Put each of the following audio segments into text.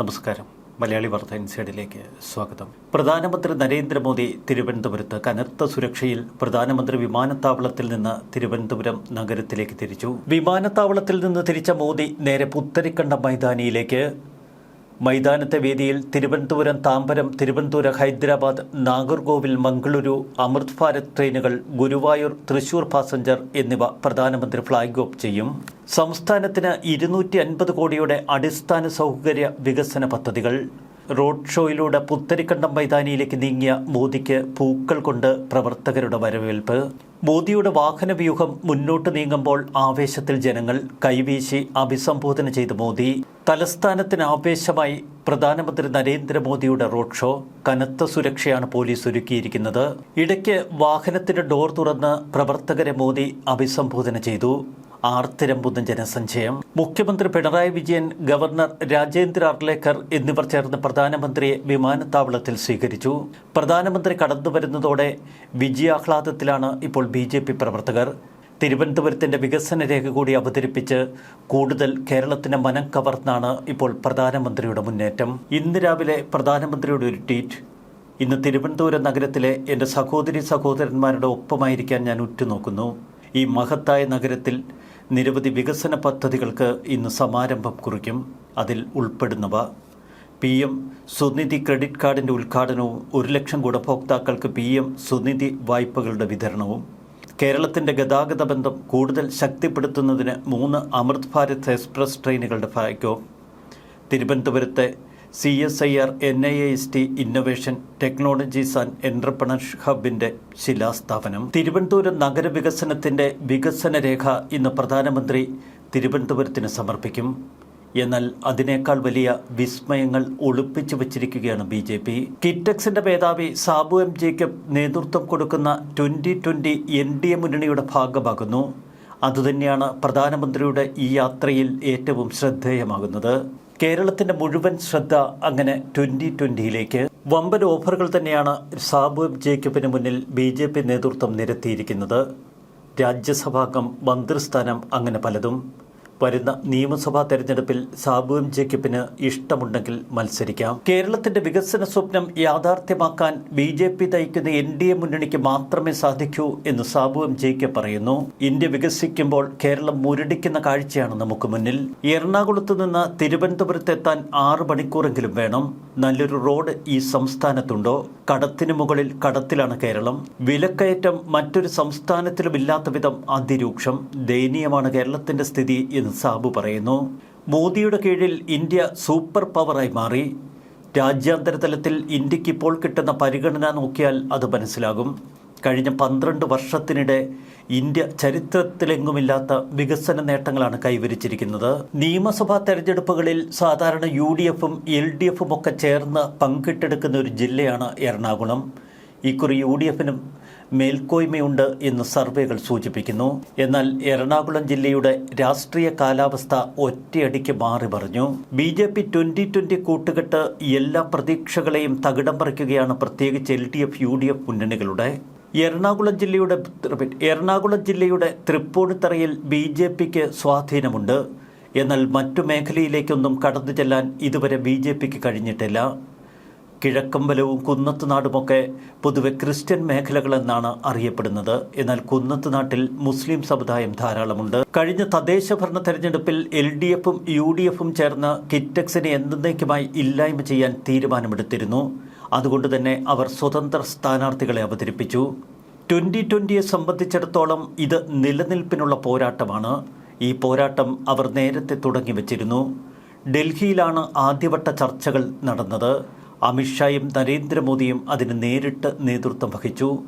നമസ്കാരം. മലയാളി വാർത്ത ഇൻസൈഡിലേക്ക് സ്വാഗതം. പ്രധാനമന്ത്രി നരേന്ദ്രമോദി തിരുവനന്തപുരത്ത് കനത്ത സുരക്ഷയിൽ പ്രധാനമന്ത്രി വിമാനത്താവളത്തിൽ നിന്ന് തിരുവനന്തപുരം നഗരത്തിലേക്ക് തിരിച്ചു. വിമാനത്താവളത്തിൽ നിന്ന് തിരിച്ച മോദി നേരെ പുത്തരിക്കണ്ട മൈതാനിയിലേക്ക് മൈതാനത്തെ വേദിയിൽ തിരുവനന്തപുരം താമ്പരം തിരുവനന്തപുരം ഹൈദരാബാദ് നാഗർകോവിൽ മംഗളൂരു അമൃത് ഭാരത് ട്രെയിനുകൾ ഗുരുവായൂർ തൃശൂർ പാസഞ്ചർ എന്നിവ പ്രധാനമന്ത്രി ഫ്ളാഗ് ഓഫ് ചെയ്യും. സംസ്ഥാനത്തിന് ഇരുന്നൂറ്റി അൻപത് കോടിയുടെ അടിസ്ഥാന സൗകര്യ വികസന പദ്ധതികൾ റോഡ് ഷോയിലൂടെ പുത്തരിക്കണ്ടം മൈതാനിയിലേക്ക് നീങ്ങിയ മോദിക്ക് പൂക്കൾ കൊണ്ട് പ്രവർത്തകരുടെ വരവേൽപ്പ്. മോദിയുടെ വാഹനവ്യൂഹം മുന്നോട്ട് നീങ്ങുമ്പോൾ ആവേശത്തിൽ ജനങ്ങൾ കൈവീശി അഭിസംബോധന ചെയ്ത മോദി. തലസ്ഥാനത്തിന് ആവേശമായി പ്രധാനമന്ത്രി നരേന്ദ്രമോദിയുടെ റോഡ് ഷോ കനത്ത സുരക്ഷയാണ് പോലീസ് ഒരുക്കിയിരിക്കുന്നത്. ഇടയ്ക്ക് വാഹനത്തിന്റെ ഡോർ തുറന്ന് പ്രവർത്തകരെ മോദി അഭിസംബോധന ചെയ്തു. ആർത്തിരമ്പുന്ന ജനസഞ്ചയം. മുഖ്യമന്ത്രി പിണറായി വിജയൻ ഗവർണർ രാജേന്ദ്ര അർലേക്കർ എന്നിവർ ചേർന്ന് പ്രധാനമന്ത്രിയെ വിമാനത്താവളത്തിൽ സ്വീകരിച്ചു. പ്രധാനമന്ത്രി കടന്നു വരുന്നതോടെ വിജയാഹ്ലാദത്തിലാണ് ഇപ്പോൾ ബി ജെ പി പ്രവർത്തകർ. തിരുവനന്തപുരത്തിന്റെ വികസന രേഖ കൂടി അവതരിപ്പിച്ച് കൂടുതൽ കേരളത്തിന്റെ മനം കവർന്നാണ് ഇപ്പോൾ പ്രധാനമന്ത്രിയുടെ മുന്നേറ്റം. ഇന്ന് രാവിലെ പ്രധാനമന്ത്രിയുടെ ഒരു ട്വീറ്റ്. ഇന്ന് തിരുവനന്തപുരം നഗരത്തിലെ എന്റെ സഹോദരി സഹോദരന്മാരുടെ ഒപ്പമായിരിക്കാൻ ഞാൻ ഉറ്റുനോക്കുന്നു. ഈ മഹത്തായ നഗരത്തിൽ നിരവധി വികസന പദ്ധതികൾക്ക് ഇന്ന് സമാരംഭം കുറിക്കും. അതിൽ ഉൾപ്പെടുന്നവ. പി എം സുനിധി ക്രെഡിറ്റ് കാർഡിന്റെ ഉദ്ഘാടനവും ഒരു ലക്ഷം ഗുണഭോക്താക്കൾക്ക് പി എം സുനിധി വായ്പകളുടെ വിതരണവും. കേരളത്തിന്റെ ഗതാഗത ബന്ധം കൂടുതൽ ശക്തിപ്പെടുത്തുന്നതിന് മൂന്ന് അമൃത് ഭാരത് എക്സ്പ്രസ് ട്രെയിനുകളുടെ ഭാഗ്യോ തിരുവനന്തപുരത്തെ C S I R N I S T innovation technologies and entrepreneurship ഹബിന്റെ ശിലാസ്ഥാപനം. തിരുവനന്തപുരം നഗരവികസനത്തിന്റെ വികസന രേഖ ഇന്ന് പ്രധാനമന്ത്രി തിരുവനന്തപുരത്തിന് സമർപ്പിക്കും. എന്നാൽ അതിനേക്കാൾ വലിയ വിസ്മയങ്ങൾ ഒളിപ്പിച്ചു വച്ചിരിക്കുകയാണ് ബി ജെ പി. കിറ്റക്സിന്റെ മേധാവി സാബു എം ജേക്കബ് നേതൃത്വം കൊടുക്കുന്ന twenty twenty N D A മുന്നണിയുടെ ഭാഗമാകുന്നു. അതുതന്നെയാണ് പ്രധാനമന്ത്രിയുടെ ഈ യാത്രയിൽ ഏറ്റവും ശ്രദ്ധേയമാകുന്നത്. കേരളത്തിന്റെ മുഴുവൻ ശ്രദ്ധ അങ്ങനെ ട്വന്റി ട്വന്റിയിലേക്ക്. വമ്പൻ ഓഫറുകൾ തന്നെയാണ് സാബു ജേക്കബിന് മുന്നിൽ ബി ജെ പി നേതൃത്വം നിരത്തിയിരിക്കുന്നത്. രാജ്യസഭാംഗം മന്ത്രിസ്ഥാനം അങ്ങനെ പലതും. വരുന്ന നിയമസഭാ തെരഞ്ഞെടുപ്പിൽ സാബു എം ജേക്കബിന് ഇഷ്ടമുണ്ടെങ്കിൽ മത്സരിക്കാം. കേരളത്തിന്റെ വികസന സ്വപ്നം യാഥാർത്ഥ്യമാക്കാൻ ബി ജെ പി നയിക്കുന്ന എൻ ഡി എ മുന്നണിക്ക് മാത്രമേ സാധിക്കൂ എന്ന് സാബു എം ജേക്കബ് പറയുന്നു. ഇന്ത്യ വികസിക്കുമ്പോൾ കേരളം മുരടിക്കുന്ന കാഴ്ചയാണ് നമുക്ക് മുന്നിൽ. എറണാകുളത്ത് നിന്ന് തിരുവനന്തപുരത്ത് എത്താൻ ആറ് മണിക്കൂറെങ്കിലും വേണം. നല്ലൊരു റോഡ് ഈ സംസ്ഥാനത്തുണ്ടോ? കടത്തിന് മുകളിൽ കടത്തിലാണ് കേരളം. വിലക്കയറ്റം മറ്റൊരു സംസ്ഥാനത്തിലും ഇല്ലാത്ത വിധം അതിരൂക്ഷം. ദയനീയമാണ് കേരളത്തിന്റെ സ്ഥിതി എന്ന് സാബു പറയുന്നു മോദിയുടെ കീഴിൽ ഇന്ത്യ സൂപ്പർ പവറായി മാറി. രാജ്യാന്തര തലത്തിൽ ഇന്ത്യയ്ക്ക് ഇപ്പോൾ കിട്ടുന്ന പരിഗണന നോക്കിയാൽ അത് മനസ്സിലാകും. കഴിഞ്ഞ പന്ത്രണ്ട് വർഷത്തിനിടെ ഇന്ത്യ ചരിത്രത്തിലെങ്ങുമില്ലാത്ത വികസന നേട്ടങ്ങളാണ് കൈവരിച്ചിരിക്കുന്നത്. നിയമസഭാ തെരഞ്ഞെടുപ്പുകളിൽ സാധാരണ യു ഡി എഫും എൽ ഡി എഫും ഒക്കെ ചേർന്ന് പങ്കിട്ടെടുക്കുന്ന ഒരു ജില്ലയാണ് എറണാകുളം. ഇക്കുറി യു ഡി എഫിനും മേൽക്കോയ്മയുണ്ട് എന്ന് സർവേകൾ സൂചിപ്പിക്കുന്നു. എന്നാൽ എറണാകുളം ജില്ലയുടെ രാഷ്ട്രീയ കാലാവസ്ഥ ഒറ്റയടിക്ക് മാറി പറഞ്ഞു B J P twenty twenty കൂട്ടുകെട്ട് എല്ലാ പ്രതീക്ഷകളെയും തകിടം പറിക്കുകയാണ് പ്രത്യേകിച്ച് L D F U D F മുന്നണികളുടെ. എറണാകുളം ജില്ലയുടെ എറണാകുളം ജില്ലയുടെ തൃപ്പൂണിത്തറയിൽ ബി ജെ പിക്ക് സ്വാധീനമുണ്ട്. എന്നാൽ മറ്റു മേഖലയിലേക്കൊന്നും കടന്നു ചെല്ലാൻ ഇതുവരെ ബി ജെ പിക്ക് കഴിഞ്ഞിട്ടില്ല. കിഴക്കമ്പലവും കുന്നത്തുനാടുമൊക്കെ പൊതുവെ ക്രിസ്ത്യൻ മേഖലകളെന്നാണ് അറിയപ്പെടുന്നത്. എന്നാൽ കുന്നത്തുനാട്ടിൽ മുസ്ലിം സമുദായം ധാരാളമുണ്ട്. കഴിഞ്ഞ തദ്ദേശ ഭരണ തെരഞ്ഞെടുപ്പിൽ എൽ ഡി എഫും യു ഡി എഫും ചേർന്ന് കിറ്റക്സിനെ എന്നേക്കുമായി ഇല്ലായ്മ ചെയ്യാൻ തീരുമാനമെടുത്തിരുന്നു. അതുകൊണ്ട് തന്നെ അവർ സ്വതന്ത്ര സ്ഥാനാർത്ഥികളെ അവതരിപ്പിച്ചു. ട്വന്റി ട്വന്റിയെ സംബന്ധിച്ചിടത്തോളം ഇത് നിലനിൽപ്പിനുള്ള പോരാട്ടമാണ്. ഈ പോരാട്ടം അവർ നേരത്തെ തുടങ്ങി വച്ചിരുന്നു ഡൽഹിയിലാണ് ആദ്യവട്ട ചർച്ചകൾ നടന്നത്. അമിത്ഷായും നരേന്ദ്രമോദിയും അതിന് നേരിട്ട് നേതൃത്വം വഹിച്ചു.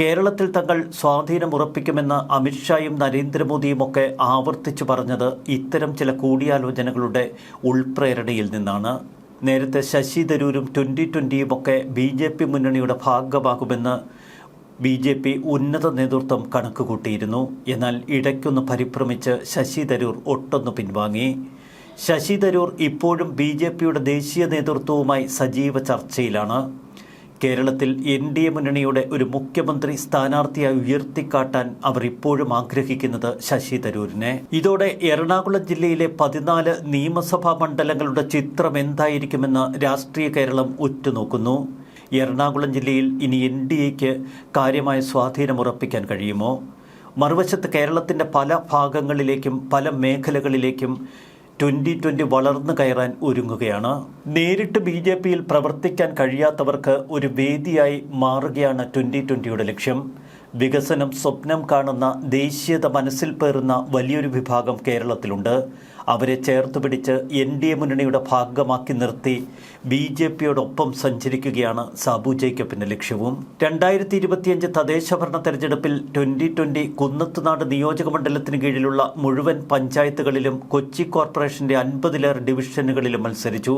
കേരളത്തിൽ തങ്ങൾ സ്വാധീനം ഉറപ്പിക്കുമെന്ന് അമിത്ഷായും നരേന്ദ്രമോദിയുമൊക്കെ ആവർത്തിച്ചു പറഞ്ഞത് ഇത്തരം ചില കൂടിയാലോചനകളുടെ ഉൾപ്രേരണയിൽ നിന്നാണ്. നേരത്തെ ശശി തരൂരും ട്വന്റി ട്വന്റിയുമൊക്കെ ബി ജെ പി മുന്നണിയുടെ ഭാഗമാകുമെന്ന് ബി ജെ പി ഉന്നത നേതൃത്വം കണക്കുകൂട്ടിയിരുന്നു. എന്നാൽ ഇടയ്ക്കൊന്ന് പരിഭ്രമിച്ച് ശശി തരൂർ ഒട്ടൊന്ന് പിൻവാങ്ങി. ശശി തരൂർ ഇപ്പോഴും ബി ജെ പിയുടെ ദേശീയ നേതൃത്വവുമായി സജീവ ചർച്ചയിലാണ്. കേരളത്തിൽ എൻ ഡി എ മുന്നണിയുടെ ഒരു മുഖ്യമന്ത്രി സ്ഥാനാർത്ഥിയായി ഉയർത്തിക്കാട്ടാൻ അവർ ഇപ്പോഴും ആഗ്രഹിക്കുന്നത് ശശി തരൂരിനെ. ഇതോടെ എറണാകുളം ജില്ലയിലെ പതിനാല് നിയമസഭാ മണ്ഡലങ്ങളുടെ ചിത്രം എന്തായിരിക്കുമെന്ന് രാഷ്ട്രീയ കേരളം ഉറ്റുനോക്കുന്നു. എറണാകുളം ജില്ലയിൽ ഇനി എൻ ഡി എക്ക് കാര്യമായ സ്വാധീനം ഉറപ്പിക്കാൻ കഴിയുമോ? മറുവശത്ത് കേരളത്തിന്റെ പല ഭാഗങ്ങളിലേക്കും പല മേഖലകളിലേക്കും ട്വന്റി ട്വന്റി വളർന്നു കയറാൻ ഒരുങ്ങുകയാണ്. നേരിട്ട് ബി ജെ പിയിൽ പ്രവർത്തിക്കാൻ കഴിയാത്തവർക്ക് ഒരു വേദിയായി മാറുകയാണ് ട്വന്റി ട്വന്റിയുടെ ലക്ഷ്യം. വികസനം സ്വപ്നം കാണുന്ന ദേശീയത മനസ്സിൽ പേറുന്ന വലിയൊരു വിഭാഗം കേരളത്തിലുണ്ട്. അവരെ ചേർത്ത് പിടിച്ച് എൻ ഡി എ മുന്നണിയുടെ ഭാഗമാക്കി നിർത്തി ബി ജെ പിയോടൊപ്പം സഞ്ചരിക്കുകയാണ് സാബു ജേക്കബിന്റെ ലക്ഷ്യവും. രണ്ടായിരത്തി ഇരുപത്തിയഞ്ച് തദ്ദേശ ഭരണ തെരഞ്ഞെടുപ്പിൽ ട്വന്റി ട്വന്റി കുന്നത്തുനാട് നിയോജക മണ്ഡലത്തിന് കീഴിലുള്ള മുഴുവൻ പഞ്ചായത്തുകളിലും കൊച്ചി കോർപ്പറേഷന്റെ അൻപതിലേറെ ഡിവിഷനുകളിലും മത്സരിച്ചു.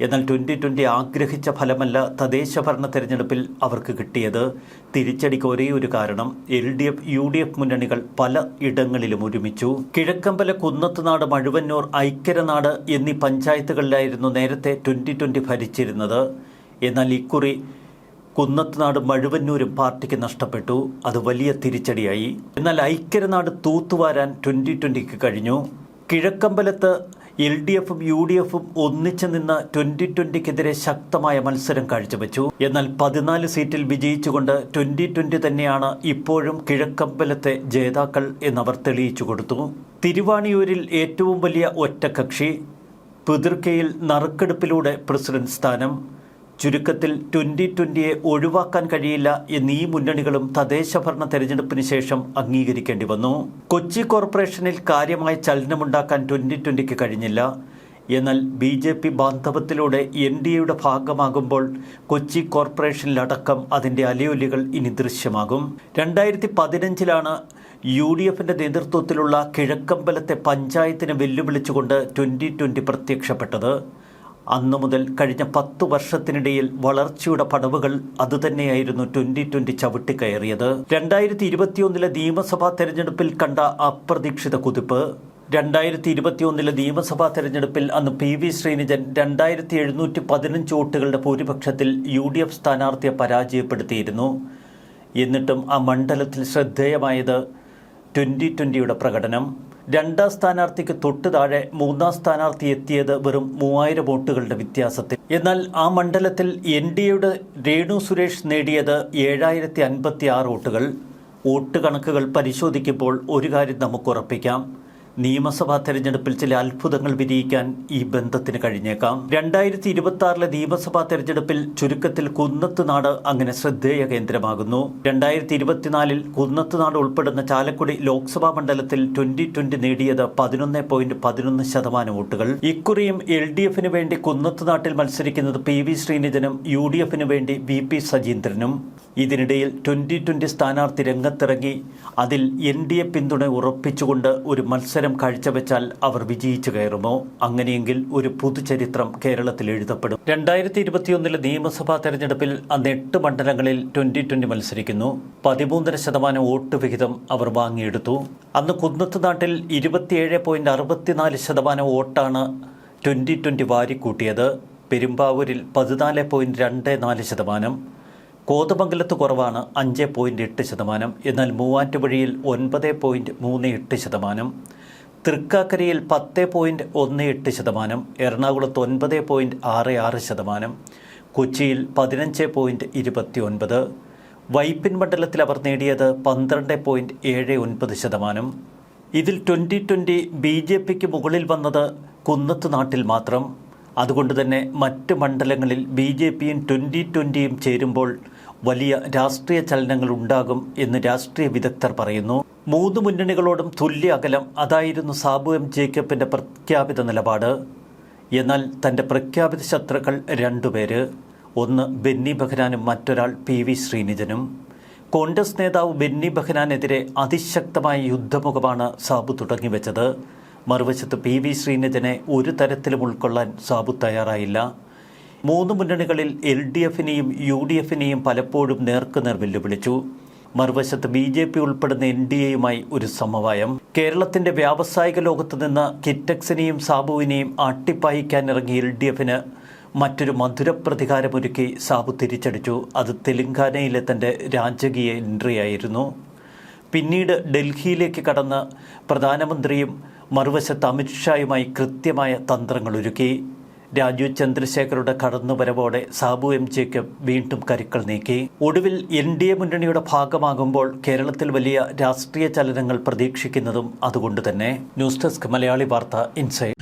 എന്നാൽ ട്വന്റി ട്വന്റി ആഗ്രഹിച്ച ഫലമല്ല തദ്ദേശ ഭരണ തെരഞ്ഞെടുപ്പിൽ അവർക്ക് കിട്ടിയത്. തിരിച്ചടിക്ക് ഒരേ ഒരു കാരണം L D F U D F മുന്നണികൾ പല ഇടങ്ങളിലും ഒരുമിച്ചു. കിഴക്കമ്പല കുന്നത്തുനാട് മഴുവന്നൂർ ഐക്യരനാട് എന്നീ പഞ്ചായത്തുകളിലായിരുന്നു നേരത്തെ ട്വന്റി ട്വന്റി ഭരിച്ചിരുന്നത്. എന്നാൽ ഇക്കുറി കുന്നത്തുനാട് മഴുവന്നൂരും പാർട്ടിക്ക് നഷ്ടപ്പെട്ടു. അത് വലിയ തിരിച്ചടിയായി. എന്നാൽ ഐക്യരനാട് തൂത്തുവാരാൻ ട്വന്റി ട്വന്റിക്ക് കഴിഞ്ഞു. കിഴക്കമ്പലത്ത് എൽ ഡി എഫും യു ഡി എഫും ഒന്നിച്ചു നിന്ന് ട്വന്റി ട്വന്റിക്കെതിരെ ശക്തമായ മത്സരം കാഴ്ചവെച്ചു. എന്നാൽ പതിനാല് സീറ്റിൽ വിജയിച്ചുകൊണ്ട് ട്വന്റി ട്വന്റി തന്നെയാണ് ഇപ്പോഴും കിഴക്കമ്പലത്തെ ജേതാക്കൾ എന്നവർ തെളിയിച്ചു കൊടുത്തു. തിരുവാണിയൂരിൽ ഏറ്റവും വലിയ ഒറ്റക്കക്ഷി പിതിർക്കയിൽ നറുക്കെടുപ്പിലൂടെ പ്രസിഡന്റ് സ്ഥാനം. ചുരുക്കത്തിൽ ട്വന്റി ട്വന്റിയെ ഒഴിവാക്കാൻ കഴിയില്ല എന്നീ മുന്നണികളും തദ്ദേശ ഭരണ തെരഞ്ഞെടുപ്പിന് ശേഷം അംഗീകരിക്കേണ്ടി വന്നു. കൊച്ചി കോർപ്പറേഷനിൽ കാര്യമായ ചലനമുണ്ടാക്കാൻ ട്വന്റി ട്വന്റിക്ക് കഴിഞ്ഞില്ല. എന്നാൽ ബി ജെ പി ബാന്ധവത്തിലൂടെ എൻ ഡി എയുടെ ഭാഗമാകുമ്പോൾ കൊച്ചി കോർപ്പറേഷനിലടക്കം അതിന്റെ അലയൊലികൾ ഇനി ദൃശ്യമാകും. രണ്ടായിരത്തി പതിനഞ്ചിലാണ് യു ഡി എഫിന്റെ നേതൃത്വത്തിലുള്ള കിഴക്കമ്പലത്തെ പഞ്ചായത്തിനെ വെല്ലുവിളിച്ചുകൊണ്ട് ട്വന്റി ട്വന്റി പ്രത്യക്ഷപ്പെട്ടത്. അന്നു മുതൽ കഴിഞ്ഞ പത്ത് വർഷത്തിനിടയിൽ വളർച്ചയുടെ പടവുകൾ അതുതന്നെയായിരുന്നു ട്വന്റി ട്വന്റി ചവിട്ടിക്കയറിയത് രണ്ടായിരത്തി ഇരുപത്തിയൊന്നിലെ നിയമസഭാ തെരഞ്ഞെടുപ്പിൽ കണ്ട അപ്രതീക്ഷിത കുതിപ്പ്. രണ്ടായിരത്തി ഇരുപത്തിയൊന്നിലെ നിയമസഭാ തെരഞ്ഞെടുപ്പിൽ അന്ന് പി വി ശ്രീനിജൻ രണ്ടായിരത്തി എഴുന്നൂറ്റി പതിനഞ്ച് വോട്ടുകളുടെ ഭൂരിപക്ഷത്തിൽ യു ഡി എഫ് സ്ഥാനാർത്ഥിയെ പരാജയപ്പെടുത്തിയിരുന്നു. എന്നിട്ടും ആ മണ്ഡലത്തിൽ ശ്രദ്ധേയമായത് ട്വന്റി ട്വന്റിയുടെ പ്രകടനം. രണ്ടാം സ്ഥാനാർത്ഥിക്ക് തൊട്ട് താഴെ മൂന്നാം സ്ഥാനാർത്ഥി എത്തിയത് വെറും മൂവായിരം വോട്ടുകളുടെ വ്യത്യാസത്തിൽ. എന്നാൽ ആ മണ്ഡലത്തിൽ എൻ ഡി എയുടെ രേണു സുരേഷ് നേടിയത് ഏഴായിരത്തി അൻപത്തി ആറ് വോട്ടുകൾ. വോട്ട് കണക്കുകൾ പരിശോധിക്കുമ്പോൾ ഒരു കാര്യം നമുക്ക് ഉറപ്പിക്കാം നിയമസഭാ തെരഞ്ഞെടുപ്പിൽ ചില അത്ഭുതങ്ങൾ വിരിയിക്കാൻ ഈ ബന്ധത്തിന് കഴിഞ്ഞേക്കാം. രണ്ടായിരത്തി ഇരുപത്തി ആറിലെ നിയമസഭാ തെരഞ്ഞെടുപ്പിൽ ചുരുക്കത്തിൽ കുന്നത്തുനാട് അങ്ങനെ ശ്രദ്ധേയ കേന്ദ്രമാകുന്നു. രണ്ടായിരത്തി ഇരുപത്തിനാലിൽ കുന്നത്തുനാട് ഉൾപ്പെടുന്ന ചാലക്കുടി ലോക്സഭാ മണ്ഡലത്തിൽ ട്വന്റി ട്വന്റി നേടിയത് പതിനൊന്ന് പോയിന്റ് പതിനൊന്ന് ശതമാനം വോട്ടുകൾ. ഇക്കുറിയും എൽ ഡി എഫിന് വേണ്ടി കുന്നത്തുനാട്ടിൽ മത്സരിക്കുന്നത് പി വി ശ്രീനിധനും യു ഡി എഫിന് വേണ്ടി വി പി സജീന്ദ്രനും. ഇതിനിടയിൽ ട്വന്റി ട്വന്റി സ്ഥാനാർത്ഥി രംഗത്തിറങ്ങി. അതിൽ എൻ ഡി എ പിന്തുണ ഉറപ്പിച്ചുകൊണ്ട് ഒരു മത്സരം കാഴ്ചവെച്ചാൽ അവർ വിജയിച്ചു കയറുമോ? അങ്ങനെയെങ്കിൽ ഒരു പുതുചരിത്രം കേരളത്തിൽ എഴുതപ്പെടും. രണ്ടായിരത്തി ഇരുപത്തിയൊന്നിലെ നിയമസഭാ തെരഞ്ഞെടുപ്പിൽ അന്ന് എട്ട് മണ്ഡലങ്ങളിൽ ട്വന്റി ട്വന്റി മത്സരിക്കുന്നു. പതിമൂന്നര ശതമാനം വോട്ട് വിഹിതം അവർ വാങ്ങിയെടുത്തു. അന്ന് കുന്നത്ത് നാട്ടിൽ ഇരുപത്തിയേഴ് പോയിന്റ് അറുപത്തിനാല് ശതമാനം വോട്ടാണ് ട്വന്റി ട്വന്റി വാരിക്കൂട്ടിയത്. പെരുമ്പാവൂരിൽ പതിനാല് പോയിന്റ് രണ്ട് നാല് ശതമാനം. കോതമംഗലത്ത് കുറവാണ് അഞ്ച് പോയിന്റ് എട്ട് ശതമാനം. എന്നാൽ മൂവാറ്റുപുഴയിൽ ഒൻപത് പോയിന്റ് മൂന്ന് എട്ട് ശതമാനം. തൃക്കാക്കരയിൽ പത്ത് പോയിന്റ് ഒന്ന് എട്ട് ശതമാനം എറണാകുളത്ത് ഒൻപത് പോയിന്റ് ആറ് ആറ് ശതമാനം കൊച്ചിയിൽ പതിനഞ്ച് പോയിന്റ് ഇരുപത്തി ഒൻപത് വൈപ്പിൻ മണ്ഡലത്തിൽ അവർ നേടിയത് പന്ത്രണ്ട് പോയിന്റ് ഏഴ് ഒൻപത് ശതമാനം. ഇതിൽ ട്വന്റി ട്വന്റി ബി ജെ പിക്ക് മുകളിൽ വന്നത് കുന്നത്ത് നാട്ടിൽ മാത്രം. അതുകൊണ്ട് തന്നെ മറ്റ് മണ്ഡലങ്ങളിൽ ബി ജെ പിയും ട്വന്റി ട്വന്റിയും ചേരുമ്പോൾ വലിയ രാഷ്ട്രീയ ചലനങ്ങൾ ഉണ്ടാകും എന്ന് രാഷ്ട്രീയ വിദഗ്ധർ പറയുന്നു. മൂന്ന് മുന്നണികളോടും തുല്യ അകലം അതായിരുന്നു സാബു എം ജേക്കബിന്റെ പ്രഖ്യാപിത നിലപാട്. എന്നാൽ തന്റെ പ്രഖ്യാപിത ശത്രുക്കൾ രണ്ടുപേര് ഒന്ന് ബെന്നി ബഹ്നാനും മറ്റൊരാൾ പി വി ശ്രീനിധനും കോൺഗ്രസ് നേതാവ് ബെന്നി ബഹ്നാനെതിരെ അതിശക്തമായ യുദ്ധമുഖമാണ് സാബു തുടങ്ങിവെച്ചത്. മറുവശത്ത് പി വി ശ്രീനിധനെ ഒരു തരത്തിലും ഉൾക്കൊള്ളാൻ സാബു തയ്യാറായില്ല. മൂന്ന് മുന്നണികളിൽ എൽ ഡി എഫിനെയും യു ഡി എഫിനെയും പലപ്പോഴും നേർക്കുനേർ വെല്ലുവിളിച്ചു. മറുവശത്ത് ബി ജെ പി ഉൾപ്പെടുന്ന എൻ ഡി എയുമായി ഒരു സമവായം. കേരളത്തിന്റെ വ്യാവസായിക ലോകത്ത് നിന്ന് കിറ്റക്സിനെയും സാബുവിനെയും ആട്ടിപ്പായിക്കാൻ ഇറങ്ങിയ എൽ ഡി എഫിന് മറ്റൊരു മധുര പ്രതികാരമൊരുക്കി സാബു തിരിച്ചടിച്ചു. അത് തെലങ്കാനയിലെ തന്റെ രാജകീയ എൻട്രിയായിരുന്നു. പിന്നീട് ഡൽഹിയിലേക്ക് കടന്ന് പ്രധാനമന്ത്രിയും മറുവശത്ത് അമിത്ഷായുമായി കൃത്യമായ തന്ത്രങ്ങൾ ഒരുക്കി ചന്ദ്രശേഖരുടെ കടന്നുവരവോടെ സാബു എം ജിക്ക് വീണ്ടും കരുക്കൾ നീക്കി. ഒടുവിൽ എൻ ഡി എ മുന്നണിയുടെ ഭാഗമാകുമ്പോൾ കേരളത്തിൽ വലിയ രാഷ്ട്രീയ ചലനങ്ങൾ പ്രതീക്ഷിക്കുന്നതും അതുകൊണ്ട് തന്നെ ന്യൂസ് ഡെസ്ക് മലയാളി വാർത്ത ഇൻസൈഡ്